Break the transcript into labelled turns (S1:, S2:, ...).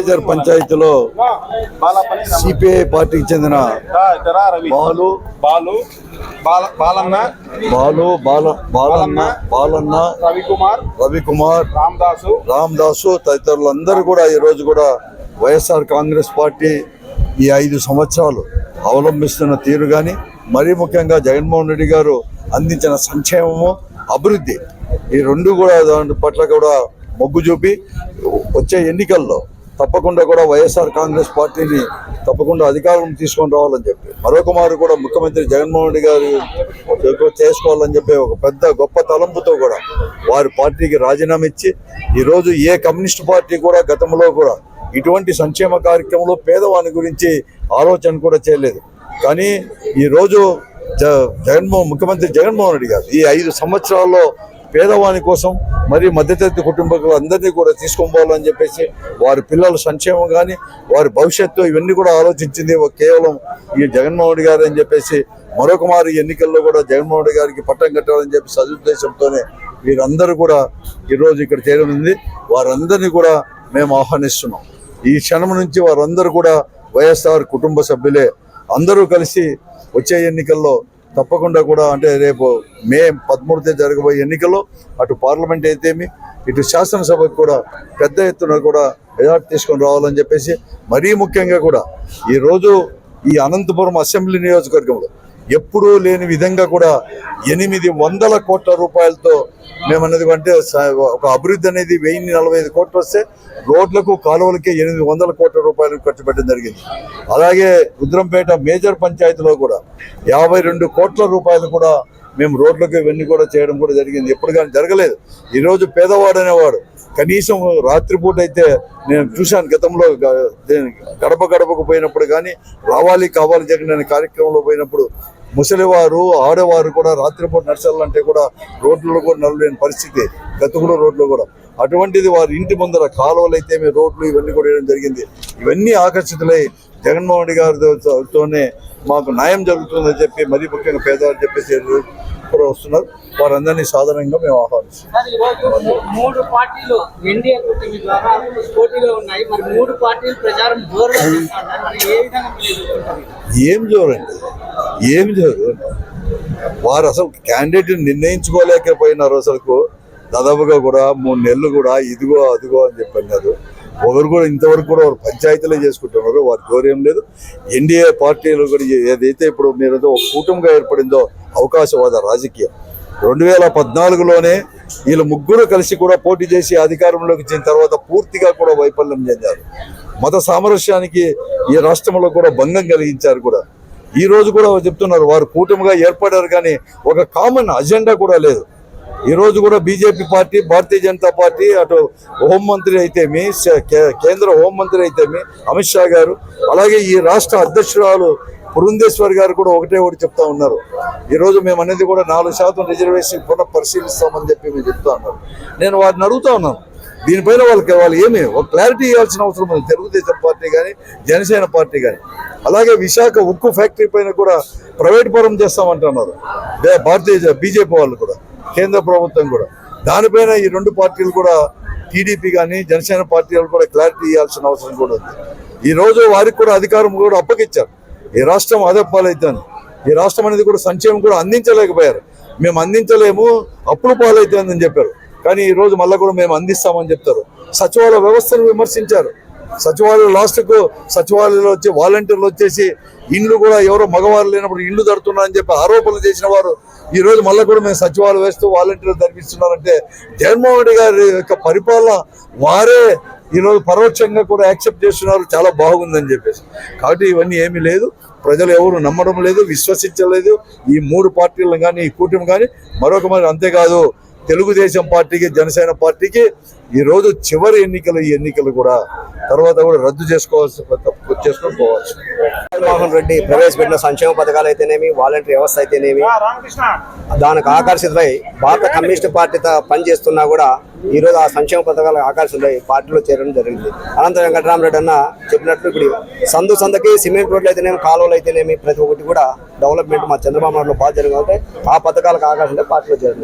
S1: Major పంచాయతీలో CPI పార్టీకి చెందిన బాలు
S2: బాలు బాల బాలన్న
S1: బాలు బాల బాలన్న బాలన్న
S2: రవికుమార్
S1: రవికుమార్
S2: రామదాసు
S1: రామదాసు తదితరులందరూ కూడా ఈ రోజు కూడా వైఎస్ఆర్ కాంగ్రెస్ పార్టీ ఈ ఐదు సంవత్సరాలు అవలంబిస్తున్న తీరు కానీ మరీ ముఖ్యంగా జగన్మోహన్ రెడ్డి గారు అందించిన సంక్షేమము అభివృద్ధి ఈ రెండు కూడా దాని పట్ల కూడా మొగ్గు చూపి వచ్చే ఎన్నికల్లో తప్పకుండా కూడా వైఎస్ఆర్ కాంగ్రెస్ పార్టీని తప్పకుండా అధికారం తీసుకొని రావాలని చెప్పి. మరోకుమారు కూడా ముఖ్యమంత్రి జగన్మోహన్ రెడ్డి గారు చేసుకోవాలని చెప్పి ఒక పెద్ద గొప్ప తలంపుతో కూడా వారి పార్టీకి రాజీనామా ఇచ్చి ఈరోజు ఏ కమ్యూనిస్ట్ పార్టీ కూడా గతంలో కూడా ఇటువంటి సంక్షేమ కార్యక్రమంలో పేదవాని గురించి ఆలోచన కూడా చేయలేదు. కానీ ఈరోజు జ జగన్మోహన్ ముఖ్యమంత్రి జగన్మోహన్ రెడ్డి గారు ఈ ఐదు సంవత్సరాల్లో పేదవాని కోసం మరి మధ్యతరగతి కుటుంబాలు అందరినీ కూడా తీసుకొని పోవాలని చెప్పేసి వారి పిల్లల సంక్షేమం కానీ వారి భవిష్యత్తు ఇవన్నీ కూడా ఆలోచించింది కేవలం ఈ జగన్మోహన్ రెడ్డి గారు అని చెప్పేసి మరొక మారు ఎన్నికల్లో కూడా జగన్మోహన్ రెడ్డి గారికి పట్టం కట్టాలని చెప్పి సదుద్దేశంతోనే వీరందరూ కూడా ఈరోజు ఇక్కడ చేరనుంది. వారందరినీ కూడా మేము ఆహ్వానిస్తున్నాం. ఈ క్షణం నుంచి వారందరూ కూడా వైఎస్ఆర్ కుటుంబ సభ్యులే అందరూ కలిసి వచ్చే ఎన్నికల్లో తప్పకుండా కూడా అంటే రేపు మే పదమూడు తేదీ జరగబోయే ఎన్నికల్లో అటు పార్లమెంట్ అయితేమి ఇటు శాసనసభకు కూడా పెద్ద ఎత్తున కూడా ఎజార్ట్ తీసుకొని రావాలని చెప్పేసి మరీ ముఖ్యంగా కూడా ఈరోజు ఈ అనంతపురం అసెంబ్లీ నియోజకవర్గంలో ఎప్పుడూ లేని విధంగా కూడా ఎనిమిది వందల కోట్ల రూపాయలతో మేము అన్నది అంటే ఒక అభివృద్ధి అనేది వెయ్యి నలభై ఐదు కోట్లు వస్తే రోడ్లకు కాలువలకి ఎనిమిది వందల కోట్ల రూపాయలు ఖర్చు పెట్టడం జరిగింది. అలాగే రుద్రంపేట మేజర్ పంచాయతీలో కూడా యాభై రెండు కోట్ల రూపాయలు కూడా మేము రోడ్లకు ఇవన్నీ కూడా చేయడం కూడా జరిగింది. ఎప్పుడు కానీ జరగలేదు. ఈరోజు పేదవాడు అనేవాడు. కనీసం రాత్రిపూట అయితే నేను చూశాను గతంలో గడప గడపకు పోయినప్పుడు కానీ రావాలి కావాలి జరిగిన కార్యక్రమంలో పోయినప్పుడు ముసలివారు ఆడవారు కూడా రాత్రిపూట నడిచాలంటే కూడా రోడ్లలో కూడా నడలేని పరిస్థితి. గతుకుల రోడ్లు కూడా. అటువంటిది వారి ఇంటి ముందర కాలువలు అయితే రోడ్లు ఇవన్నీ కూడా వేయడం జరిగింది. ఇవన్నీ ఆకర్షితులై జగన్మోహన్ రెడ్డి గారితోనే మాకు న్యాయం జరుగుతుందని చెప్పి మరీ ముఖ్యంగా పేదవారు చెప్పేసి కూడా వస్తున్నారు. వారందరినీ సాధారణంగా మేము ఆహ్వానిస్తున్నాం.
S3: సార్ ఈరోజు మూడు పార్టీలు ఎన్డీఏ కూటమి ద్వారా పోటీలో ఉన్నాయి. మరి మూడు పార్టీలు ప్రచారం జోరుగా చేస్తున్నారు. మరి ఏ
S1: ఏం చూడు వారు అసలు క్యాండిడేట్ నిర్ణయించుకోలేకపోయినారు అసలుకు. దాదాపుగా కూడా మూడు నెలలు కూడా ఇదిగో అదిగో అని చెప్పన్నారు. ఒకరు కూడా ఇంతవరకు కూడా వారు పంచాయతీలే చేసుకుంటున్నారు. వారి గౌరవం లేదు. ఎన్డీఏ పార్టీలు కూడా ఏదైతే ఇప్పుడు మీరు ఒక కూటమిగా ఏర్పడిందో అవకాశవాద రాజకీయం. రెండు వేల పద్నాలుగులోనే వీళ్ళు ముగ్గురు కలిసి కూడా పోటీ చేసి అధికారంలోకి వచ్చిన తర్వాత పూర్తిగా కూడా వైఫల్యం చెందారు. మత సామరస్యానికి ఈ రాష్ట్రంలో కూడా భంగం కలిగించారు కూడా. ఈ రోజు కూడా చెప్తున్నారు వారు కూటమిగా ఏర్పడారు కానీ ఒక కామన్ అజెండా కూడా లేదు. ఈ రోజు కూడా BJP party Bharatiya Janata party అటు హోంమంత్రి అయితేమి కే- కేంద్ర హోంమంత్రి అయితేమి అమిత్ షా గారు అలాగే ఈ రాష్ట్ర అధ్యక్షురాలు పురుందేశ్వర్ గారు కూడా ఒకటే ఒకటి చెప్తా ఉన్నారు. ఈరోజు మేము అనేది కూడా నాలుగు శాతం రిజర్వేషన్ పునః పరిశీలిస్తామని చెప్పి మేము చెప్తా ఉన్నారు. నేను వారిని అడుగుతా ఉన్నాను. దీనిపైన వాళ్ళకి వాళ్ళు ఏమి ఒక క్లారిటీ ఇవ్వాల్సిన అవసరం ఉంది. తెలుగుదేశం పార్టీ కానీ జనసేన పార్టీ కానీ అలాగే విశాఖ ఉక్కు ఫ్యాక్టరీ పైన కూడా ప్రైవేట్ పరం చేస్తామంటున్నారు. దే- భారతీయ బీజేపీ వాళ్ళు కూడా కేంద్ర ప్రభుత్వం కూడా. దానిపైన ఈ రెండు పార్టీలు కూడా టీడీపీ కానీ జనసేన పార్టీ వాళ్ళు కూడా క్లారిటీ ఇవ్వాల్సిన అవసరం కూడా ఉంది. ఈ రోజు వారికి కూడా అధికారం కూడా అప్పగించారు ఈ రాష్ట్రం అదపాలైతుంది ఈ రాష్ట్రం అనేది కూడా సంక్షేమం కూడా అందించలేకపోయారు. మేము అందించలేము అప్పులు పాలైతుందని చెప్పారు. కానీ ఈ రోజు మళ్ళీ కూడా మేము అందిస్తామని చెప్తారు. సచివాలయ వ్యవస్థను విమర్శించారు. సచివాలయం లాస్ట్కు సచివాలయంలో వచ్చి వాలంటీర్లు వచ్చేసి ఇండ్లు కూడా ఎవరో మగవారు లేనప్పుడు ఇండ్లు తడుతున్నారని చెప్పి ఆరోపణలు చేసిన వారు ఈ రోజు మళ్ళీ కూడా మేము సచివాలయం వేస్తూ వాలంటీర్లు ధరిపిస్తున్నారంటే జగన్మోహన్ రెడ్డి గారి యొక్క పరిపాలన వారే ఈరోజు పరోక్షంగా కూడా యాక్సెప్ట్ చేస్తున్నారు. చాలా బాగుందని చెప్పేసి. కాబట్టి ఇవన్నీ ఏమీ లేదు. ప్రజలు ఎవరు నమ్మడం లేదు విశ్వసించలేదు. ఈ మూడు పార్టీలను కానీ ఈ కూటమి కానీ మరొక మరి అంతేకాదు. తెలుగుదేశం పార్టీకి జనసేన పార్టీకి ఈ రోజు చివరి ఎన్నికలు ఈ ఎన్నికలు కూడా తర్వాత కూడా రద్దు చేసుకోవాల్సి చేసుకొని పోవచ్చు
S4: జగన్మోహన్ రెడ్డి ప్రవేశపెట్టిన సంక్షేమ పథకాలు అయితేనేమి వాలంటీర్ వ్యవస్థ అయితేనేమి దానికి ఆకర్షితులై భారత కమ్యూనిస్ట్ పార్టీతో పనిచేస్తున్నా కూడా ఈ రోజు ఆ సంక్షేమ పథకాలకు ఆకర్షితులై పార్టీలో చేరడం జరిగింది అనంత వెంకటరామరెడ్డి అన్న చెప్పినట్టు ఇప్పుడు సందు సందకి సిమెంట్ రోడ్లు అయితేనేమి కాలువలు అయితేనేమి ప్రతి ఒక్కటి కూడా డెవలప్మెంట్ మా చంద్రబాబు నాయుడులో బాగా జరిగింది కాబట్టి ఆ పథకాలకు ఆకర్షితులై పార్టీలో చేరడం జరిగింది.